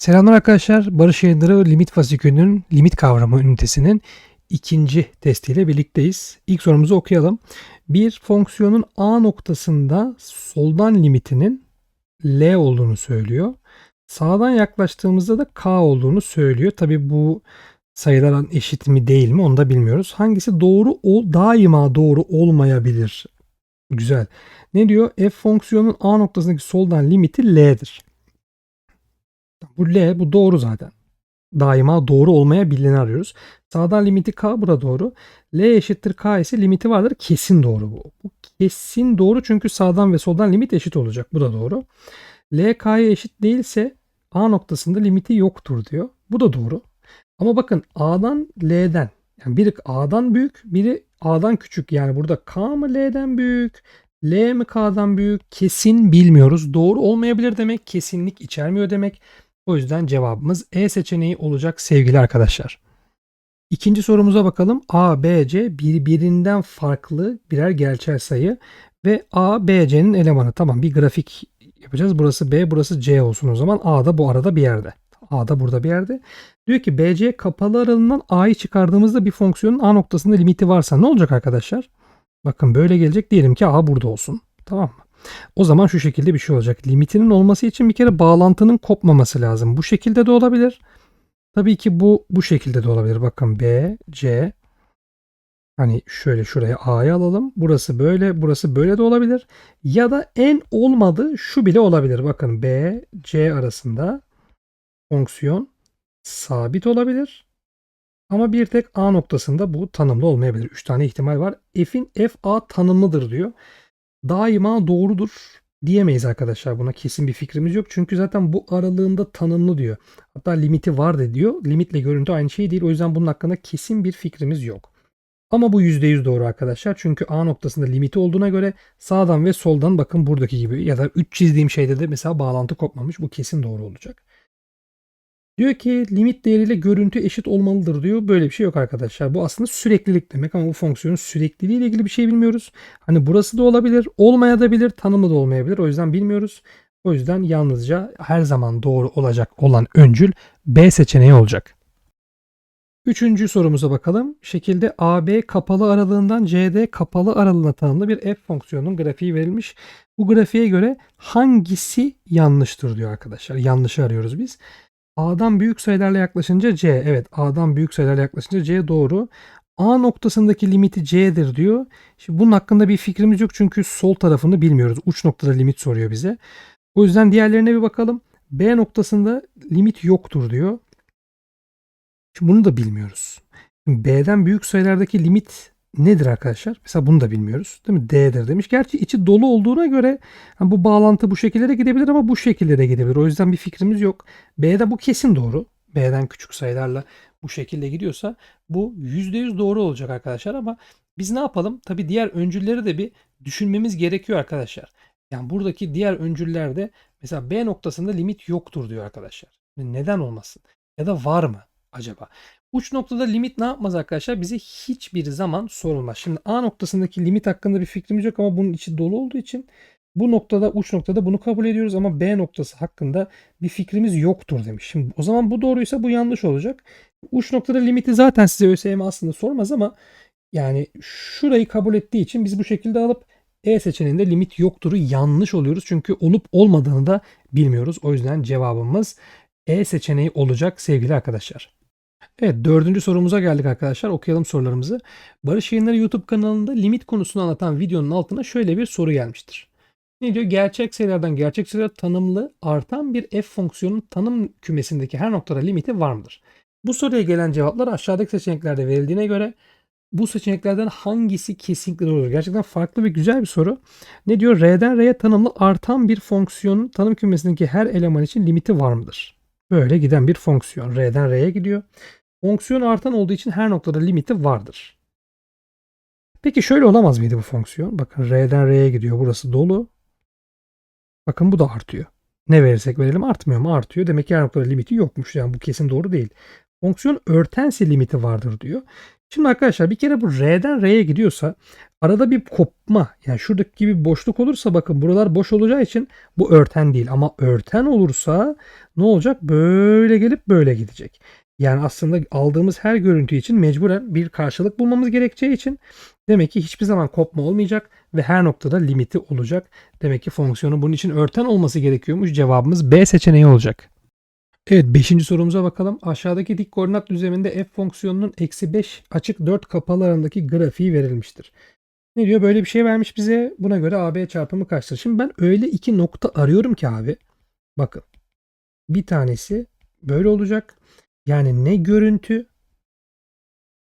Selamlar arkadaşlar. Barış Yayınları limit fasikülünün limit kavramı ünitesinin ikinci testiyle birlikteyiz. İlk sorumuzu okuyalım. Bir fonksiyonun A noktasında soldan limitinin L olduğunu söylüyor. Sağdan yaklaştığımızda da K olduğunu söylüyor. Tabi bu sayıların eşit mi değil mi onu da bilmiyoruz. Hangisi doğru ol, daima doğru olmayabilir. Güzel. Ne diyor? F fonksiyonun A noktasındaki soldan limiti L'dir. Bu L bu doğru zaten. Daima doğru olmayabileni arıyoruz. Sağdan limiti K bura doğru. L eşittir K ise limiti vardır. Kesin doğru bu. Bu kesin doğru çünkü sağdan ve soldan limit eşit olacak. Bu da doğru. L K'ya eşit değilse A noktasında limiti yoktur diyor. Bu da doğru. Ama bakın A'dan L'den yani biri A'dan büyük, biri A'dan küçük. Yani burada K mı L'den büyük, L mi K'dan büyük? Kesin bilmiyoruz. Doğru olmayabilir demek, kesinlik içermiyor demek. O yüzden cevabımız E seçeneği olacak sevgili arkadaşlar. İkinci sorumuza bakalım. A, B, C birbirinden farklı birer gerçel sayı ve A, B, C'nin elemanı. Tamam bir grafik yapacağız. Burası B, burası C olsun o zaman. A da bu arada bir yerde. A da burada bir yerde. Diyor ki BC kapalı aralığından A'yı çıkardığımızda bir fonksiyonun A noktasında limiti varsa ne olacak arkadaşlar? Bakın böyle gelecek. Diyelim ki A burada olsun. Tamam mı? O zaman şu şekilde bir şey olacak. Limitinin olması için bir kere bağlantının kopmaması lazım. Bu şekilde de olabilir. Tabii ki bu bu şekilde de olabilir. Bakın B, C. Hani şöyle şuraya A'yı alalım. Burası böyle, burası böyle de olabilir. Ya da en olmadı şu bile olabilir. Bakın B, C arasında fonksiyon sabit olabilir. Ama bir tek A noktasında bu tanımlı olmayabilir. 3 tane ihtimal var. F'in F A tanımlıdır diyor daima doğrudur diyemeyiz arkadaşlar. Buna kesin bir fikrimiz yok. Çünkü zaten bu aralığında tanımlı diyor. Hatta limiti var da diyor. Limitle görüntü aynı şey değil. O yüzden bunun hakkında kesin bir fikrimiz yok. Ama bu %100 doğru arkadaşlar. Çünkü A noktasında limiti olduğuna göre sağdan ve soldan bakın buradaki gibi ya da 3 çizdiğim şeyde de mesela bağlantı kopmamış. Bu kesin doğru olacak. Diyor ki limit değeriyle görüntü eşit olmalıdır diyor. Böyle bir şey yok arkadaşlar. Bu aslında süreklilik demek ama bu fonksiyonun sürekliliği ile ilgili bir şey bilmiyoruz. Hani burası da olabilir, olmayabilir, tanımı da olmayabilir. O yüzden bilmiyoruz. O yüzden yalnızca her zaman doğru olacak olan öncül B seçeneği olacak. Üçüncü sorumuza bakalım. Şekilde AB kapalı aralığından CD kapalı aralığına tanımlı bir f fonksiyonunun grafiği verilmiş. Bu grafiğe göre hangisi yanlıştır diyor arkadaşlar. Yanlışı arıyoruz biz. A'dan büyük sayılarla yaklaşınca C. Evet A'dan büyük sayılarla yaklaşınca C doğru. A noktasındaki limiti C'dir diyor. Şimdi bunun hakkında bir fikrimiz yok çünkü sol tarafını bilmiyoruz. Uç noktada limit soruyor bize. O yüzden diğerlerine bir bakalım. B noktasında limit yoktur diyor. Şimdi bunu da bilmiyoruz. Şimdi B'den büyük sayılardaki limit nedir arkadaşlar? Mesela bunu da bilmiyoruz. Değil mi? D'dir demiş. Gerçi içi dolu olduğuna göre yani bu bağlantı bu şekilde de gidebilir ama bu şekilde de gidebilir. O yüzden bir fikrimiz yok. B'de bu kesin doğru. B'den küçük sayılarla bu şekilde gidiyorsa bu %100 doğru olacak arkadaşlar ama biz ne yapalım? Tabii diğer öncülleri de bir düşünmemiz gerekiyor arkadaşlar. Yani buradaki diğer öncüllerde mesela B noktasında limit yoktur diyor arkadaşlar. Neden olmasın? Ya da var mı acaba? Uç noktada limit ne yapmaz arkadaşlar? Bize hiçbir zaman sorulmaz. Şimdi A noktasındaki limit hakkında bir fikrimiz yok ama bunun içi dolu olduğu için bu noktada uç noktada bunu kabul ediyoruz ama B noktası hakkında bir fikrimiz yoktur demiş. Şimdi o zaman bu doğruysa bu yanlış olacak. Uç noktada limiti zaten size ÖSYM aslında sormaz ama yani şurayı kabul ettiği için biz bu şekilde alıp E seçeneğinde limit yoktur'u yanlış oluyoruz. Çünkü olup olmadığını da bilmiyoruz. O yüzden cevabımız E seçeneği olacak sevgili arkadaşlar. Evet dördüncü sorumuza geldik arkadaşlar. Okuyalım sorularımızı. Barış Yayınları YouTube kanalında limit konusunu anlatan videonun altına şöyle bir soru gelmiştir. Ne diyor? Gerçek sayılardan gerçek sayılar tanımlı artan bir f fonksiyonun tanım kümesindeki her noktada limiti var mıdır? Bu soruya gelen cevaplar aşağıdaki seçeneklerde verildiğine göre bu seçeneklerden hangisi kesinlikle doğrudur? Gerçekten farklı ve güzel bir soru. Ne diyor? R'den R'ye tanımlı artan bir fonksiyonun tanım kümesindeki her eleman için limiti var mıdır? Böyle giden bir fonksiyon. R'den R'ye gidiyor. Fonksiyon artan olduğu için her noktada limiti vardır. Peki şöyle olamaz mıydı bu fonksiyon? Bakın R'den R'ye gidiyor. Burası dolu. Bakın bu da artıyor. Ne verirsek verelim artmıyor mu? Artıyor. Demek ki her noktada limiti yokmuş. Yani bu kesin doğru değil. Fonksiyon örtense limiti vardır diyor. Şimdi arkadaşlar bir kere bu R'den R'ye gidiyorsa arada bir kopma yani şuradaki gibi boşluk olursa bakın buralar boş olacağı için bu örten değil ama örten olursa ne olacak? Böyle gelip böyle gidecek. Yani aslında aldığımız her görüntü için mecburen bir karşılık bulmamız gerekeceği için demek ki hiçbir zaman kopma olmayacak ve her noktada limiti olacak. Demek ki fonksiyonun bunun için örten olması gerekiyormuş. Cevabımız B seçeneği olacak. Evet 5. sorumuza bakalım. Aşağıdaki dik koordinat düzleminde f fonksiyonunun eksi 5 açık 4 kapalı arasındaki grafiği verilmiştir. Ne diyor? Böyle bir şey vermiş bize. Buna göre AB çarpımı kaçtır? Şimdi ben öyle iki nokta arıyorum ki abi. Bakın. Bir tanesi böyle olacak. Yani ne görüntü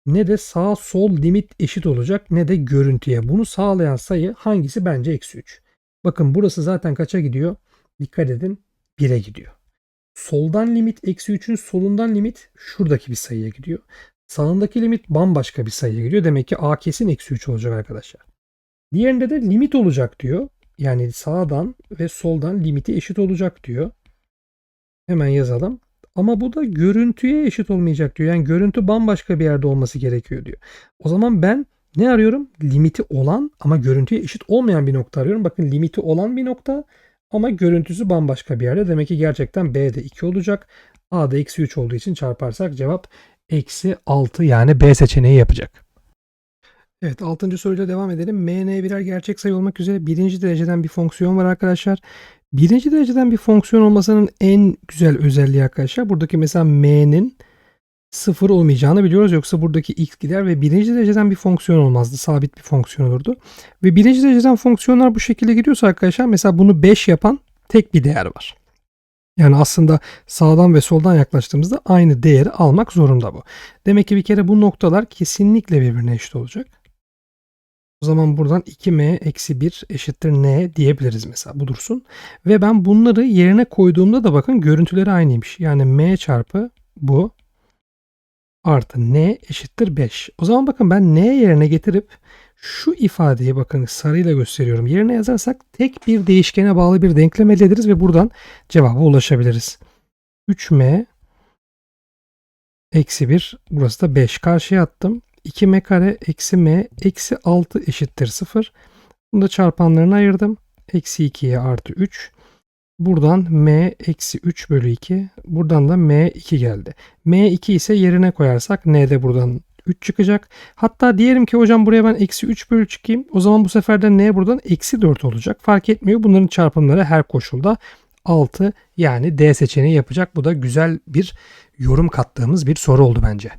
ne de sağ sol limit eşit olacak ne de görüntüye. Bunu sağlayan sayı hangisi? Bence eksi 3. Bakın burası zaten kaça gidiyor? Dikkat edin 1'e gidiyor. Soldan limit eksi 3'ün solundan limit şuradaki bir sayıya gidiyor. Sağındaki limit bambaşka bir sayıya gidiyor. Demek ki A kesin eksi 3 olacak arkadaşlar. Diğerinde de limit olacak diyor. Yani sağdan ve soldan limiti eşit olacak diyor. Hemen yazalım. Ama bu da görüntüye eşit olmayacak diyor. Yani görüntü bambaşka bir yerde olması gerekiyor diyor. O zaman ben ne arıyorum? Limiti olan ama görüntüye eşit olmayan bir nokta arıyorum. Bakın limiti olan bir nokta ama görüntüsü bambaşka bir yerde. Demek ki gerçekten B'de 2 olacak. A'da eksi 3 olduğu için çarparsak cevap eksi 6 yani B seçeneği yapacak. Evet 6. soruyla devam edelim. MN birer gerçek sayı olmak üzere birinci dereceden bir fonksiyon var arkadaşlar. Birinci dereceden bir fonksiyon olmasının en güzel özelliği arkadaşlar. Buradaki mesela m'nin sıfır olmayacağını biliyoruz. Yoksa buradaki x gider ve birinci dereceden bir fonksiyon olmazdı. Sabit bir fonksiyon olurdu. Ve birinci dereceden fonksiyonlar bu şekilde gidiyorsa arkadaşlar mesela bunu 5 yapan tek bir değer var. Yani aslında sağdan ve soldan yaklaştığımızda aynı değeri almak zorunda bu. Demek ki bir kere bu noktalar kesinlikle birbirine eşit olacak. O zaman buradan 2m eksi 1 eşittir n diyebiliriz mesela bu dursun. Ve ben bunları yerine koyduğumda da bakın görüntüleri aynıymış. Yani m çarpı bu artı n eşittir 5. O zaman bakın ben n yerine getirip şu ifadeyi bakın sarıyla gösteriyorum. Yerine yazarsak tek bir değişkene bağlı bir denklem elde ederiz ve buradan cevaba ulaşabiliriz. 3m eksi 1 burası da 5 karşıya attım. 2m kare eksi m eksi 6 eşittir 0. Bunu da çarpanlarını ayırdım. Eksi 2'ye artı 3. Buradan m eksi 3 bölü 2. Buradan da m 2 geldi. m 2 ise yerine koyarsak n de buradan 3 çıkacak. Hatta diyelim ki hocam buraya ben eksi 3 bölü çıkayım. O zaman bu sefer de n buradan eksi 4 olacak. Fark etmiyor. Bunların çarpımları her koşulda 6 yani D seçeneği yapacak. Bu da güzel bir yorum kattığımız bir soru oldu bence.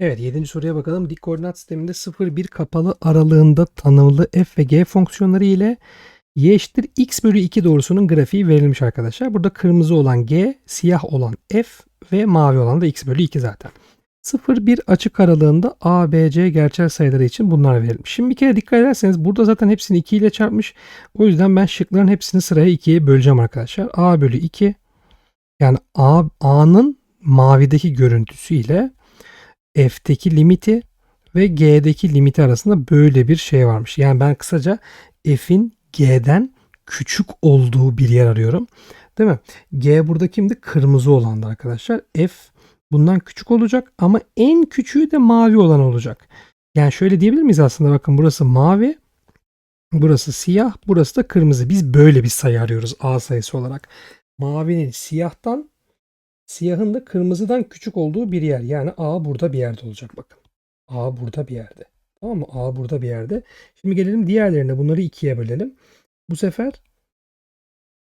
Evet 7. soruya bakalım. Dik koordinat sisteminde 0-1 kapalı aralığında tanımlı f ve g fonksiyonları ile y eşittir x bölü 2 doğrusunun grafiği verilmiş arkadaşlar. Burada kırmızı olan g, siyah olan f ve mavi olan da x bölü 2 zaten. 0-1 açık aralığında a, b, c gerçel sayıları için bunlar verilmiş. Şimdi bir kere dikkat ederseniz burada zaten hepsini 2 ile çarpmış. O yüzden ben şıkların hepsini sıraya 2'ye böleceğim arkadaşlar. a bölü 2 yani a, a'nın mavideki görüntüsü ile f'teki limiti ve g'deki limiti arasında böyle bir şey varmış. Yani ben kısaca f'in g'den küçük olduğu bir yer arıyorum. Değil mi? G burada kimdi? Kırmızı olandı arkadaşlar. F bundan küçük olacak ama en küçüğü de mavi olan olacak. Yani şöyle diyebilir miyiz aslında bakın burası mavi, burası siyah, burası da kırmızı. Biz böyle bir sayı arıyoruz A sayısı olarak. Mavinin siyahtan Siyahın da kırmızıdan küçük olduğu bir yer. Yani A burada bir yerde olacak bakın. A burada bir yerde. Tamam mı? A burada bir yerde. Şimdi gelelim diğerlerine. Bunları ikiye bölelim. Bu sefer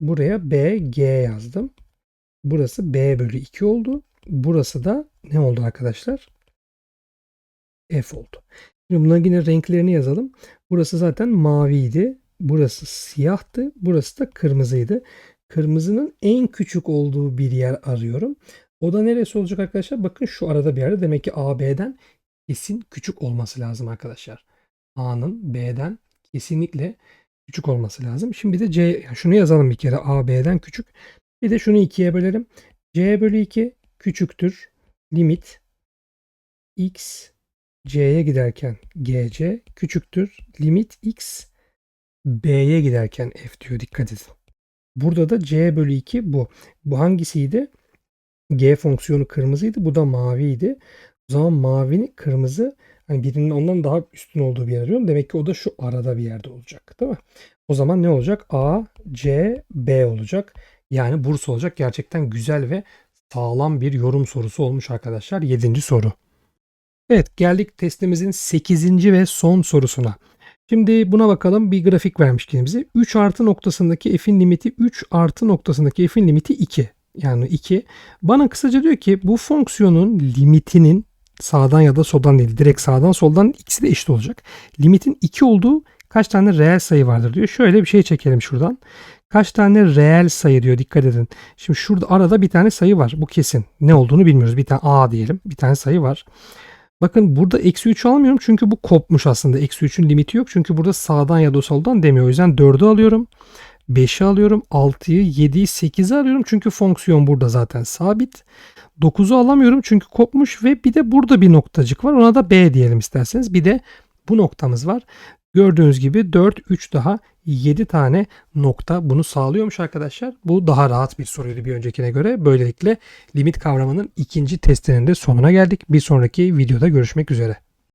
buraya B, G yazdım. Burası B bölü 2 oldu. Burası da ne oldu arkadaşlar? F oldu. Şimdi bunların yine renklerini yazalım. Burası zaten maviydi. Burası siyahtı. Burası da kırmızıydı kırmızının en küçük olduğu bir yer arıyorum. O da neresi olacak arkadaşlar? Bakın şu arada bir yerde. Demek ki AB'den kesin küçük olması lazım arkadaşlar. A'nın B'den kesinlikle küçük olması lazım. Şimdi de C, şunu yazalım bir kere A B'den küçük. Bir de şunu ikiye bölelim. C bölü 2 küçüktür. Limit x C'ye giderken GC küçüktür. Limit x B'ye giderken F diyor. Dikkat edin. Burada da c bölü 2 bu. Bu hangisiydi? G fonksiyonu kırmızıydı. Bu da maviydi. O zaman mavi, kırmızı hani birinin ondan daha üstün olduğu bir yer arıyorum. Demek ki o da şu arada bir yerde olacak. Değil mi? O zaman ne olacak? A, C, B olacak. Yani Bursa olacak. Gerçekten güzel ve sağlam bir yorum sorusu olmuş arkadaşlar. 7. soru. Evet geldik testimizin 8. ve son sorusuna. Şimdi buna bakalım bir grafik vermiş kendimize. 3 artı noktasındaki f'in limiti 3 artı noktasındaki f'in limiti 2. Yani 2. Bana kısaca diyor ki bu fonksiyonun limitinin sağdan ya da soldan değil direkt sağdan soldan ikisi de eşit olacak. Limitin 2 olduğu kaç tane reel sayı vardır diyor. Şöyle bir şey çekelim şuradan. Kaç tane reel sayı diyor dikkat edin. Şimdi şurada arada bir tane sayı var. Bu kesin. Ne olduğunu bilmiyoruz. Bir tane A diyelim. Bir tane sayı var. Bakın burada eksi 3 almıyorum çünkü bu kopmuş aslında. Eksi 3'ün limiti yok. Çünkü burada sağdan ya da soldan demiyor. O yüzden 4'ü alıyorum. 5'i alıyorum. 6'yı, 7'yi, 8'i alıyorum. Çünkü fonksiyon burada zaten sabit. 9'u alamıyorum çünkü kopmuş ve bir de burada bir noktacık var. Ona da B diyelim isterseniz. Bir de bu noktamız var. Gördüğünüz gibi 4, 3 daha 7 tane nokta bunu sağlıyormuş arkadaşlar. Bu daha rahat bir soruydu bir öncekine göre. Böylelikle limit kavramının ikinci testinin de sonuna geldik. Bir sonraki videoda görüşmek üzere.